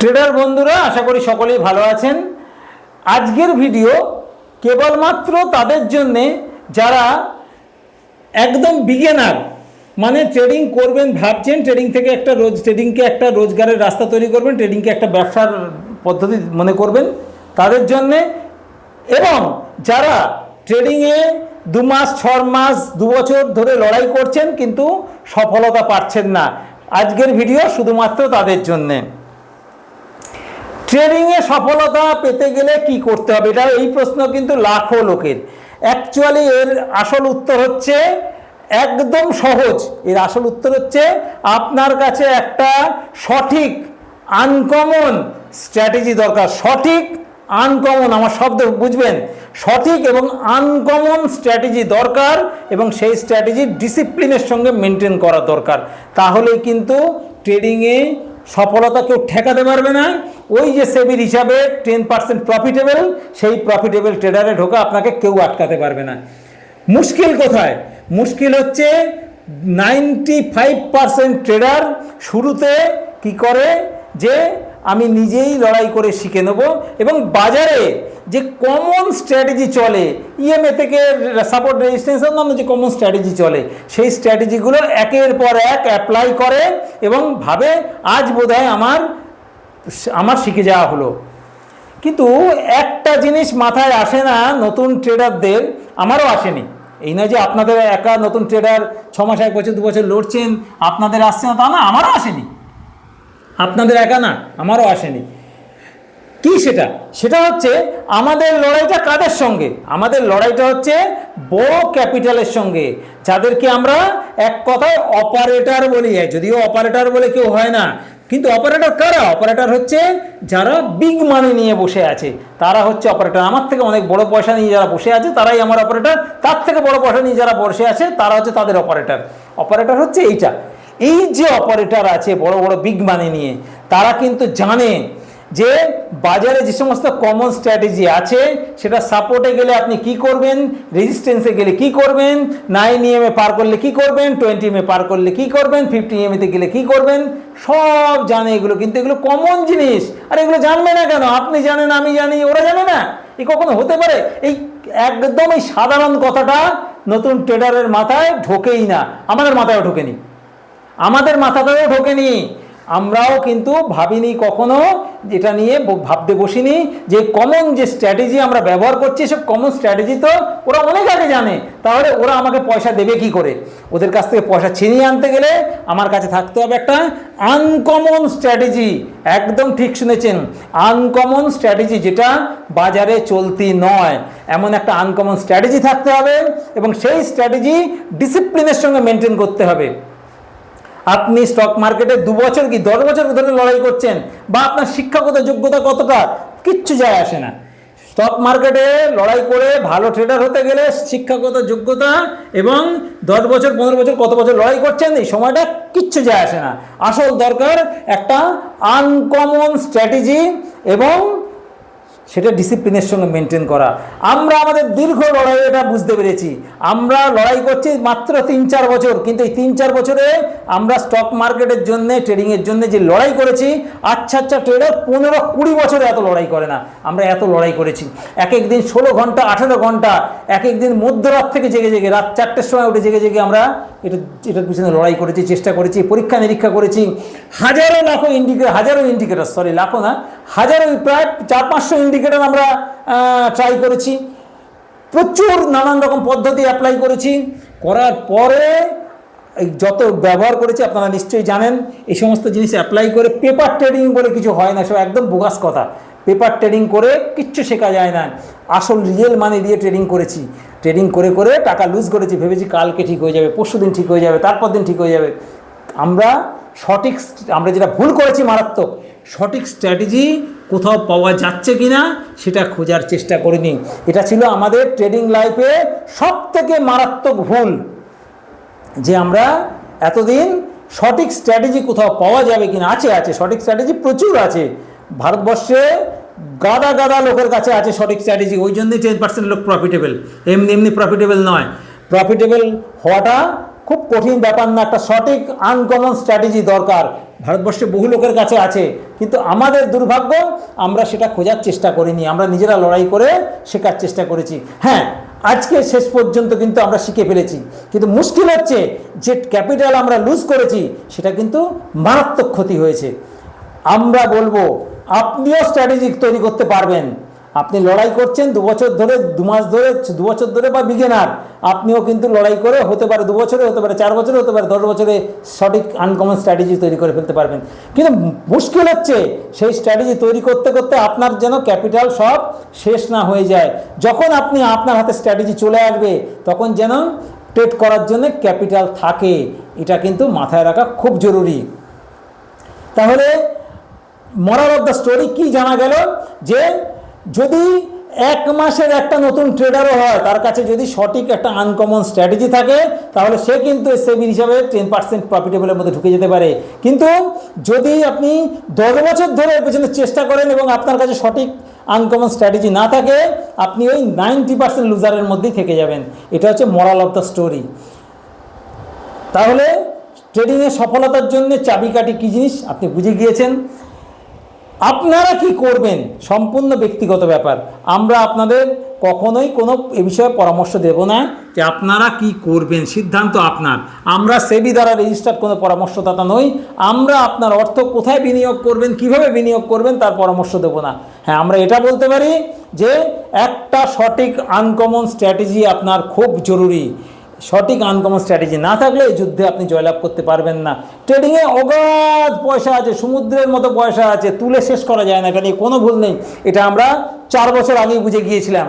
Tedder বন্ধুরা, আশা করি সকলেই ভালো আছেন। আজকের ভিডিও কেবলমাত্র তাদের জন্যে যারা একদম বিগেনার মানে ট্রেডিং করবেন, ভাবছেন ট্রেডিং থেকে একটা রোজ ট্রেডিংকে একটা রোজগারের রাস্তা তৈরি করবেন ট্রেডিংকে একটা ব্যবসার পদ্ধতি মনে করবেন তাদের জন্যে। এবং যারা ট্রেডিংয়ে দু মাস, ছ মাস, দু বছর ধরে লড়াই করছেন, কিন্তু সফলতা পাচ্ছেন না। আজকের ভিডিও শুধুমাত্র তাদের জন্যে। ট্রেডিংয়ে সফলতা পেতে গেলে কি করতে হবে? এটা এই প্রশ্ন কিন্তু লাখো লোকের। অ্যাকচুয়ালি এর আসল উত্তর হচ্ছে একদম সহজ। এর আসল উত্তর হচ্ছে আপনার কাছে একটা সঠিক আনকমন স্ট্র্যাটেজি দরকার। সঠিক আনকমন আমার শব্দ বুঝবেন? সঠিক এবং আনকমন স্ট্র্যাটেজি দরকার এবং সেই স্ট্র্যাটেজি ডিসিপ্লিনের সঙ্গে মেনটেন করা দরকার। তাহলেই কিন্তু ট্রেডিংয়ে সফলতা কেউ ঠেকাতে পারবে না ওই যে সেবির হিসাবে টেন পার্সেন্ট প্রফিটেবল সেই প্রফিটেবল ট্রেডারে ঢোকা আপনাকে কেউ আটকাতে পারবে না। মুশকিল কোথায়? মুশকিল হচ্ছে নাইনটি ফাইভ পার্সেন্ট ট্রেডার শুরুতে কি করে? যে আমি নিজেই লড়াই করে শিখে নেব এবং বাজারে যে কমন স্ট্র্যাটেজি চলে ইএমএ থেকে সাপোর্ট রেজিস্ট্যান্স অন্যান্য যে কমন স্ট্র্যাটেজি চলে, সেই স্ট্র্যাটেজিগুলো একের পর এক অ্যাপ্লাই করে এবং ভাবে, আজ বোধহয় আমার আমার শিখে যাওয়া হলো। কিন্তু একটা জিনিস মাথায় আসে না নতুন ট্রেডারদের আমারও আসেনি। এই নয় যে আপনাদের একা নতুন ট্রেডার ছ মাস, এক বছর, দু বছর লড়ছেন, আপনাদের আসছে না তা না, আমারও আসেনি। আপনাদের একা না, আমারও আসেনি। কি সেটা? সেটা হচ্ছে আমাদের লড়াইটা কাদের সঙ্গে? আমাদের লড়াইটা হচ্ছে বড় ক্যাপিটালের সঙ্গে, যাদেরকে আমরা এক কথায় অপারেটর বলি। যদিও অপারেটর বলে কেউ হয় না কিন্তু অপারেটর কারা? অপারেটর হচ্ছে যারা বিগ মানি নিয়ে বসে আছে। তারা হচ্ছে অপারেটর আমার থেকে অনেক বড় পয়সা নিয়ে যারা বসে আছে, তারাই আমার অপারেটর তার থেকে বড় পয়সা নিয়ে যারা বসে আছে, তারা হচ্ছে তাদের অপারেটর অপারেটর হচ্ছে এইটা। এই যে অপারেটর আছে বড় বড় বিগ মানি নিয়ে, তারা কিন্তু জানে যে বাজারে যে সমস্ত কমন স্ট্র্যাটেজি আছে, সেটা সাপোর্টে গেলে আপনি কি করবেন? রেজিস্ট্যান্সে গেলে কি করবেন? নাইন ইএমএ পার করলে কি করবেন? টোয়েন্টি এমএ পার করলে কি করবেন? ফিফটি ইএমএতে গেলে কি করবেন? সব জানে এগুলো, কিন্তু এগুলো কমন জিনিস। আর এগুলো জানবে না কেন? আপনি জানেন, আমি জানি, ওরা জানে না। এ কখনো হতে পারে? এই একদম এই সাধারণ কথাটা নতুন ট্রেডারের মাথায় ঢোকেই না। আমাদের মাথায়ও ঢোকেনি। আমাদের মাথাতেও ঢোকেনি। আমরাও কিন্তু ভাবিনি কখনো এটা নিয়ে ভাবতে বসিনি, যে কমন যে স্ট্র্যাটেজি আমরা ব্যবহার করছি সব কমন স্ট্র্যাটেজি তো ওরা অনেক আগে জানে, তাহলে ওরা আমাকে পয়সা দেবে কি করে? ওদের কাছ থেকে পয়সা ছিনিয়ে আনতে গেলে আমার কাছে থাকতে হবে একটা আনকমন স্ট্র্যাটেজি একদম ঠিক শুনেছেন আনকমন স্ট্র্যাটেজি যেটা বাজারে চলতি নয়, এমন একটা আনকমন স্ট্র্যাটেজি থাকতে হবে এবং সেই স্ট্র্যাটেজি ডিসিপ্লিনের সঙ্গে মেনটেন করতে হবে। আপনি স্টক মার্কেটে দু বছর কি দশ বছর ধরে লড়াই করছেন? বা আপনার শিক্ষাগত যোগ্যতা কতটা? কিচ্ছু যায় আসে না। স্টক মার্কেটে লড়াই করে ভালো ট্রেডার হতে গেলে শিক্ষাগত যোগ্যতা এবং দশ বছর, পনেরো বছর, কত বছর লড়াই করছেন, এই সময়টা কিচ্ছু যায় আসে না। আসল দরকার একটা আনকমন স্ট্র্যাটেজি এবং সেটা ডিসিপ্লিনের সঙ্গে মেনটেন করা। আমরা আমাদের দীর্ঘ লড়াই এটা বুঝতে পেরেছি। আমরা লড়াই করছি মাত্র তিন চার বছর, কিন্তু এই তিন চার বছরে আমরা স্টক মার্কেটের জন্য ট্রেডিংয়ের জন্য যে লড়াই করেছি আচ্ছা আচ্ছা ট্রেডার পনেরো কুড়ি বছরে এত লড়াই করে না। আমরা এত লড়াই করেছি। এক এক দিন ষোলো ঘণ্টা, আঠেরো ঘণ্টা এক এক দিন মধ্যরাত থেকে জেগে জেগে, রাত চারটের সময় উঠে জেগে জেগে আমরা এটা, এটার পিছনে লড়াই করেছি, চেষ্টা করেছি পরীক্ষা নিরীক্ষা করেছি। হাজারো লাখো ইন্ডিকেটার হাজারো ইন্ডিকেটার সরি লাখো না হাজারো প্রায় চার পাঁচশো ইন্ডিকেটার আমরা ট্রাই করেছি। প্রচুর নানান রকম পদ্ধতি অ্যাপ্লাই করেছি। করার পরে যত ব্যবহার করেছি আপনারা নিশ্চয়ই জানেন, এই সমস্ত জিনিস অ্যাপ্লাই করে পেপার ট্রেডিং বলে কিছু হয় না, সব একদম বোগাস কথা। পেপার ট্রেডিং করে কিচ্ছু শেখা যায় না। আসল রিয়েল মানি দিয়ে ট্রেডিং করেছি। ট্রেডিং করে করে টাকা লুজ করেছি, ভেবেছি কালকে ঠিক হয়ে যাবে পরশু দিন ঠিক হয়ে যাবে, তারপর দিন ঠিক হয়ে যাবে। আমরা সঠিক আমরা যেটা ভুল করেছি মারাত্মক, সঠিক স্ট্র্যাটেজি কোথাও পাওয়া যাচ্ছে কি না সেটা খোঁজার চেষ্টা করিনি। এটা ছিল আমাদের ট্রেডিং লাইফে সব থেকে মারাত্মক ভুল, যে আমরা এতদিন সঠিক স্ট্র্যাটেজি কোথাও পাওয়া যাবে কিনা, আছে আছে, সঠিক স্ট্র্যাটেজি প্রচুর আছে। ভারতবর্ষে গাদা গাদা লোকের কাছে আছে সঠিক স্ট্র্যাটেজি ওই জন্যই টেন পার্সেন্ট লোক প্রফিটেবল এমনি এমনি প্রফিটেবল নয়। প্রফিটেবল হওয়াটা খুব কঠিন ব্যাপার না, একটা সঠিক আনকমন স্ট্র্যাটেজি দরকার। ভারতবর্ষে বহু লোকের কাছে আছে, কিন্তু আমাদের দুর্ভাগ্য, আমরা সেটা খোঁজার চেষ্টা করিনি, আমরা নিজেরা লড়াই করে শেখার চেষ্টা করেছি। হ্যাঁ আজকে শেষ পর্যন্ত কিন্তু আমরা শিখে ফেলেছি, কিন্তু মুশকিল হচ্ছে যে ক্যাপিটাল আমরা লুজ করেছি, সেটা কিন্তু মারাত্মক ক্ষতি হয়েছে। আমরা বলব, আপনিও স্ট্র্যাটেজি তৈরি করতে পারবেন। আপনি লড়াই করছেন দু বছর ধরে, দু মাস ধরে, দু বছর ধরে বা বিগেনার আপনিও কিন্তু লড়াই করে হতে পারে দু বছরে, হতে পারে চার বছরে, হতে পারে দশ বছরে সঠিক আনকমন স্ট্র্যাটেজি তৈরি করে ফেলতে পারবেন। কিন্তু মুশকিল হচ্ছে সেই স্ট্র্যাটেজি তৈরি করতে করতে আপনার যেন ক্যাপিটাল সব শেষ না হয়ে যায়। যখন আপনি আপনার হাতে স্ট্র্যাটেজি চলে আসবে, তখন যেন ট্রেড করার জন্য ক্যাপিটাল থাকে। এটা কিন্তু মাথায় রাখা খুব জরুরি। তাহলে মরাল অফ দ্য স্টোরি কী জানা গেল? যে যদি এক মাসের একটা নতুন ট্রেডারও হয়, তার কাছে যদি সঠিক একটা আনকমন স্ট্র্যাটেজি থাকে, তাহলে সে কিন্তু সেবি হিসাবে টেন পার্সেন্ট প্রফিটেবলের মধ্যে ঢুকে যেতে পারে। কিন্তু যদি আপনি দশ বছর ধরে পেছনে চেষ্টা করেন এবং আপনার কাছে সঠিক আনকমন স্ট্র্যাটেজি না থাকে, আপনি ওই নাইনটি পার্সেন্ট লুজারের মধ্যেই থেকে যাবেন। এটা হচ্ছে মরাল অফ দ্য স্টোরি তাহলে ট্রেডিংয়ে সফলতার জন্য চাবিকাঠি কী জিনিস? আপনি বুঝে গিয়েছেন। আপনারা কি করবেন? সম্পূর্ণ ব্যক্তিগত ব্যাপার। আমরা আপনাদের কখনোই কোনো এ বিষয়ে পরামর্শ দেব না যে আপনারা কি করবেন। সিদ্ধান্ত আপনার। আমরা সেবি দ্বারা রেজিস্টার্ড কোনো পরামর্শদাতা নই। আমরা আপনার অর্থ কোথায় বিনিয়োগ করবেন, কীভাবে বিনিয়োগ করবেন তার পরামর্শ দেব না। হ্যাঁ আমরা এটা বলতে পারি যে একটা সঠিক আনকমন স্ট্র্যাটেজি আপনার খুব জরুরি। সঠিক আনকমন স্ট্র্যাটেজি না থাকলে যুদ্ধে আপনি জয়লাভ করতে পারবেন না। ট্রেডিংয়ে অগাধ পয়সা আছে, সমুদ্রের মতো পয়সা আছে, তুলে শেষ করা যায় না এটা নিয়ে কোনো ভুল নেই। এটা আমরা চার বছর আগেই বুঝে গিয়েছিলাম।